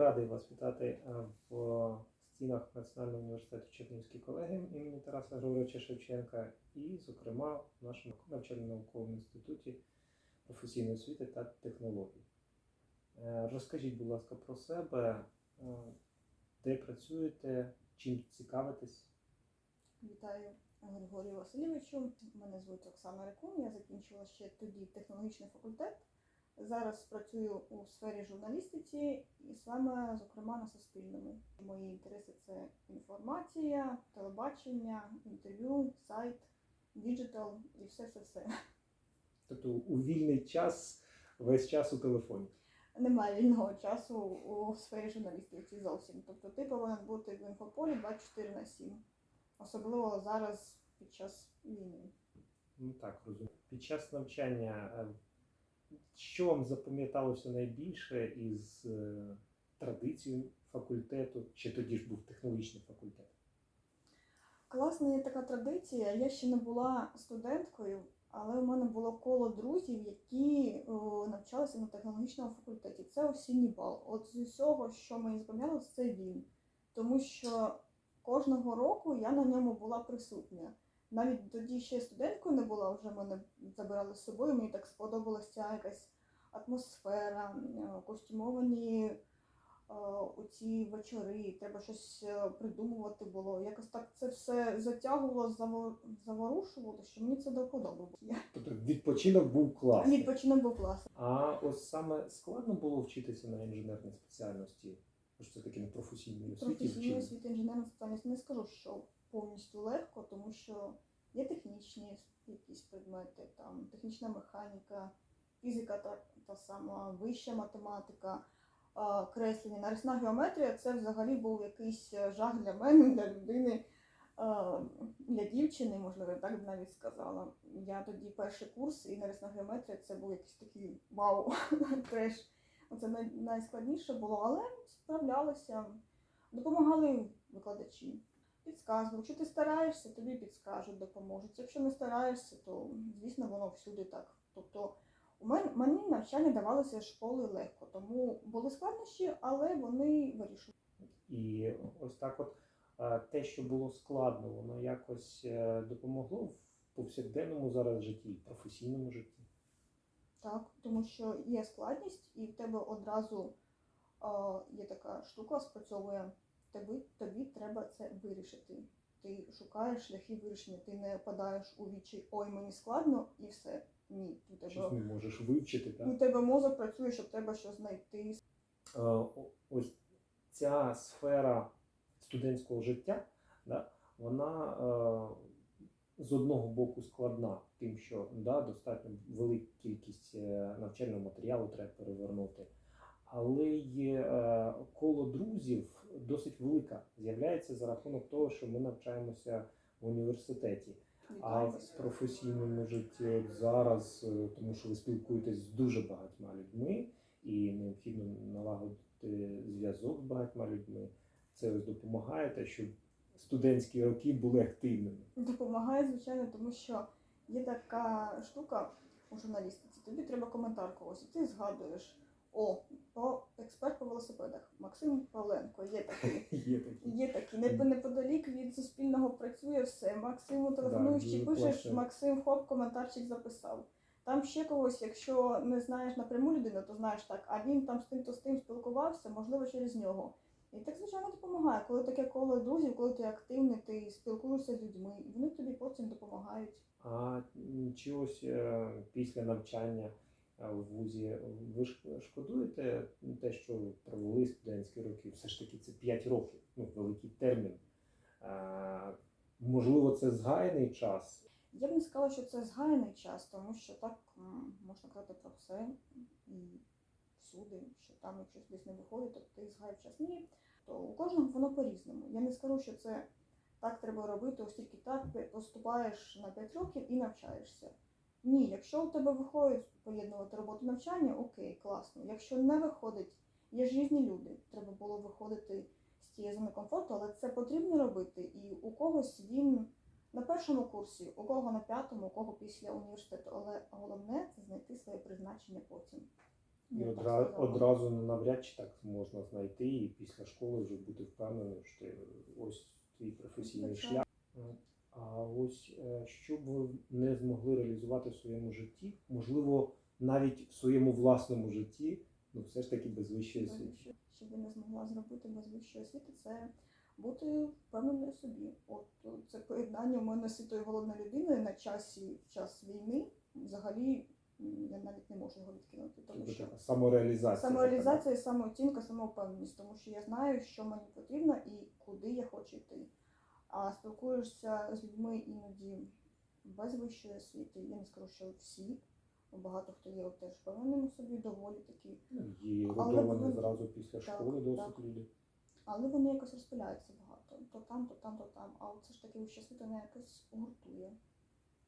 Радий вас вітати е, в стінах Національного університету Чернівський колегіум імені Тараса Григоровича Шевченка і, зокрема, в нашому навчально-науковому інституті професійної освіти та технологій. Е, Розкажіть, будь ласка, про себе, е, де працюєте, чим цікавитесь? Вітаю Григорію Васильовичу. Мене звуть Оксана Рекун. Я закінчила ще тоді технологічний факультет. Зараз працюю у сфері журналістиці і саме, зокрема, на Суспільному. Мої інтереси це інформація, телебачення, інтерв'ю, сайт, діджитал і все все все. Тобто у вільний час весь час у телефоні. Немає вільного часу у сфері журналістики зовсім. Тобто ти повинен бути в інфополі 24 на 7. Особливо зараз під час війни. Ну так, розумію. Під час навчання, е, що вам запам'яталося найбільше із е, традицій факультету, чи тоді ж був технологічний факультет? Класна є така традиція. Я ще не була студенткою, але у мене було коло друзів, які навчалися на технологічному факультеті. Це осінній бал. От з усього, що мені запам'яталося, це він. Тому що кожного року я на ньому була присутня. Навіть тоді ще студенткою не була, вже мене забирали з собою. Мені так сподобалася якась атмосфера, костюмовані е, оці вечори, треба щось е, придумувати було. Якось так це все затягувало, заворушувало, що мені це до вподоби. Тобто відпочинок був класний. відпочинок був класний. А ось саме складно було вчитися на інженерній спеціальності, Бо це таки на професійній освіті Професійної освіти інженерна спеціальність не скажу, що повністю легко, тому що є технічні якісь предмети, там технічна механіка, фізика та, та сама вища математика, креслення, нарисна геометрія це взагалі був якийсь е, жах для мене, для людини, для дівчини, можливо, так б навіть сказала. Я тоді перший курс і нарисна геометрія це був якийсь такий вау, треш. Це най- найскладніше було, але справлялися. Допомагали викладачі. Підказували. Якщо ти стараєшся, тобі підскажуть, допоможуть. Якщо не стараєшся, то звісно воно всюди так. Тобто у мене мені навчання давалося школи легко, тому були складнощі, але вони вирішили. І ось так, от е, те, що було складно, воно якось е, допомогло в повсякденному зараз житті, в професійному житті. Так, тому що є складність, і в тебе одразу е, є така штука, спрацьовує тобі, тобі треба це вирішити. Ти шукаєш шляхи вирішення, ти не падаєш у вічі ой, мені складно і все. Ні, у тебе, Щось не можеш вивчити. Так? у тебе мозок працює, щоб треба щось знайти. Е, ось ця сфера студентського життя, да, вона е, з одного боку складна, тим, що да, достатньо велика кількість е, навчального матеріалу треба перевернути. Але е, коло друзів досить велика з'являється за рахунок того, що ми навчаємося в університеті. А в професійному житті от зараз, е, тому що ви спілкуєтесь з дуже багатьма людьми, і необхідно налагодити зв'язок з багатьма людьми. Це ось допомагає, те, щоб студентські роки були активними. Допомагає, звичайно, тому що є така штука у журналістиці. Тобі треба коментар когось, і ти згадуєш. О, по експерт по велосипедах Максим Павленко є такий. Є такі. Є такі, неподалік від суспільного працює все. Максиму телефонуєш чи пишеш. Максим хоп, коментарчик записав. Там ще когось, якщо не знаєш напряму людину, то знаєш так, а він там з тим то з тим спілкувався, можливо, через нього. І так, звичайно, допомагає. Коли таке коло друзів, коли ти активний, ти спілкуєшся з людьми, і вони тобі потім допомагають. А чи ось е, після навчання в вузі ви ж шкодуєте те, що провели студентські роки? Все ж таки це 5 років, ну великий термін. Е, Можливо, це згаяний час, Я б не сказала, що це згаяний час, тому що так можна казати про все і всюди, що там, якщо десь не виходить, то ти згаяв час. Ні, то у кожного воно по-різному. Я не скажу, що це так треба робити, ось тільки так поступаєш на 5 років і навчаєшся. Ні, якщо у тебе виходить поєднувати роботу навчання, окей, класно. Якщо не виходить, є ж різні люди. Треба було виходити з цієї зони комфорту, але це потрібно робити. І у когось він на першому курсі, у кого на п'ятому, у кого після університету. Але головне це знайти своє призначення потім. І одра, одразу навряд чи так можна знайти і після школи вже бути впевненим, що ти ось твій професійний Звичайно. шлях. А ось е, що б ви не змогли реалізувати в своєму житті, можливо, навіть в своєму власному житті, ну все ж таки без вищої освіти. Що би не змогла зробити без вищої освіти, це бути впевненою собі. От це поєднання у мене ситої голодної людини на часі в час війни. Взагалі я навіть не можу його відкинути, тому Тобто що самореалізація. самореалізація, самооцінка, самовпевненість, тому що я знаю, що мені потрібно і куди я хочу йти. А спілкуєшся з людьми іноді без вищої освіти. Я не скажу, що всі. Багато хто є теж впевненим у собі, доволі такі Ну, родовані ви- зразу після Так, школи досить так. люди. Але вони якось розпиляються багато. То там, то там, то там. А от це ж таки вища освіта вона якось гуртує.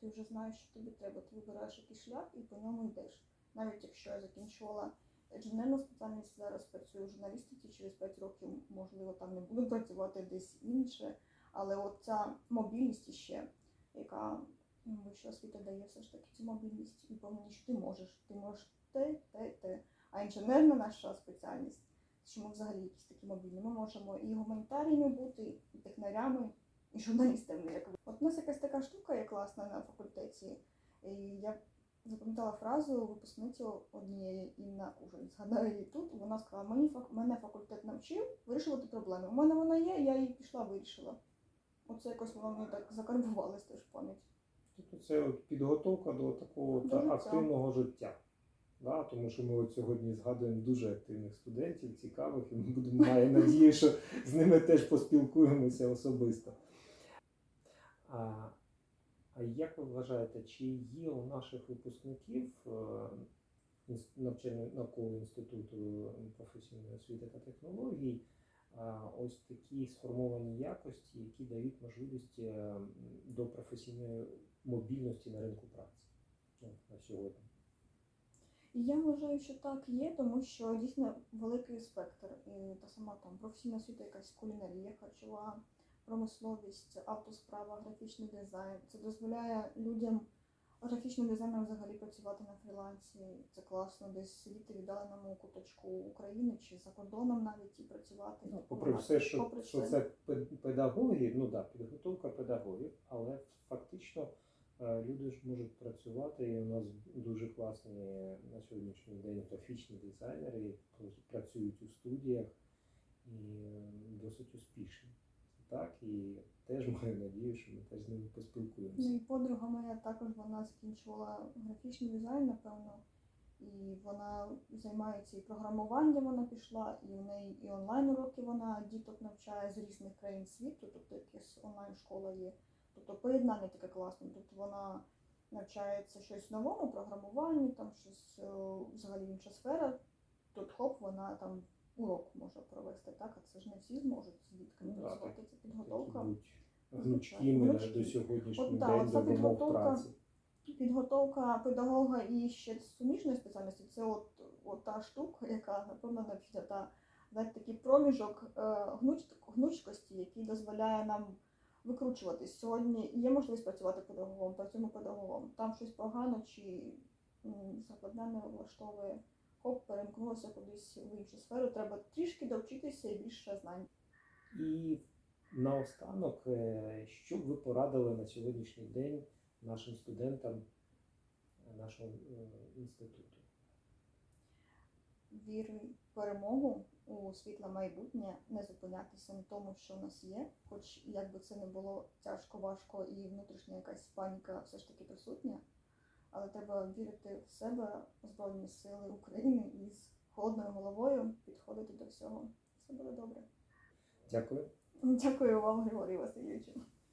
Ти вже знаєш, що тобі треба. Ти вибираєш якийсь шлях і по ньому йдеш. Навіть якщо я закінчувала інженерну спеціальність, зараз працюю в журналістиці, через 5 років, можливо, там не буду працювати десь інше. Але от ця мобільність іще, яка вища освіта дає все ж таки цю мобільність і повинні, що ти можеш. Ти можеш те, те, те. А інженерна наша спеціальність що ми взагалі якісь такі мобільні. Ми можемо і гуманітаріями бути, і технарями, і журналістами. Як. От у нас якась така штука є класна на факультеті. І я запам'ятала фразу випускниці однієї Інна уже згадаю її тут. Вона сказала: мені мене факультет навчив вирішувати проблеми. У мене вона є, я її пішла, вирішила. Оце якось воно мені так закарбувалось теж в пам'ять. Тобто це от підготовка до такого До та активного життя. Да? Тому що ми от сьогодні згадуємо дуже активних студентів, цікавих, і ми будемо маю надію, що з ними теж поспілкуємося особисто. А, а як ви вважаєте, чи є у наших випускників е, інс- навчально наукового інституту професійної освіти та технологій ось такі сформовані якості, які дають можливість е, до професійної мобільності на ринку праці ну, на сьогодні? Я вважаю, що так є, тому що дійсно великий спектр. І та сама там професійна освіта, якась кулінарія, харчова промисловість, автосправа, графічний дизайн. Це дозволяє людям, графічним дизайнерам взагалі працювати на фрілансі. Це класно, десь сидіти в віддаленому куточку України чи за кордоном навіть і працювати. Ну, попри все, що, Попри що це пед- педагоги, ну да, підготовка педагогів, але фактично е, люди ж можуть працювати, і у нас дуже класні на сьогоднішній день графічні дизайнери, які працюють у студіях і е, досить успішні. Так, і теж маю надію, що ми теж з ними поспілкуємося. Ну і подруга моя також вона закінчувала графічний дизайн, напевно. І вона займається і програмуванням вона пішла, і у неї і онлайн уроки вона діток навчає з різних країн світу, тобто якась онлайн школа є. Тобто поєднання таке класне. Тобто вона навчається щось новому, програмуванню, там щось взагалі інша сфера. Тут хоп, вона там урок може провести, так, а це ж не всі зможуть з дітками Ну, працювати. Це підготовка. гнучкими до сьогоднішнього день до вимог підготовка праці. Підготовка педагога і ще суміжної спеціальності це от, от та штука, яка напевно необхідна та дати такий проміжок е, гнуч, гнучкості, який дозволяє нам викручуватись. Сьогодні є можливість працювати педагогом, працюємо педагогом. Там щось погано чи закладне не влаштовує. Хоп, перемкнулося кудись в іншу сферу. Треба трішки довчитися і більше знань. І наостанок, е, що б ви порадили на сьогоднішній день нашим студентам е, нашого е, інституту? віри в перемогу у світле майбутнє, не зупинятися на тому, що в нас є, хоч як би це не було тяжко, важко і внутрішня якась паніка все ж таки присутня. Але треба вірити в себе, в Збройні Сили України і з холодною головою підходити до всього. Все буде добре. Дякую. Дякую вам, Григорій Васильовичу.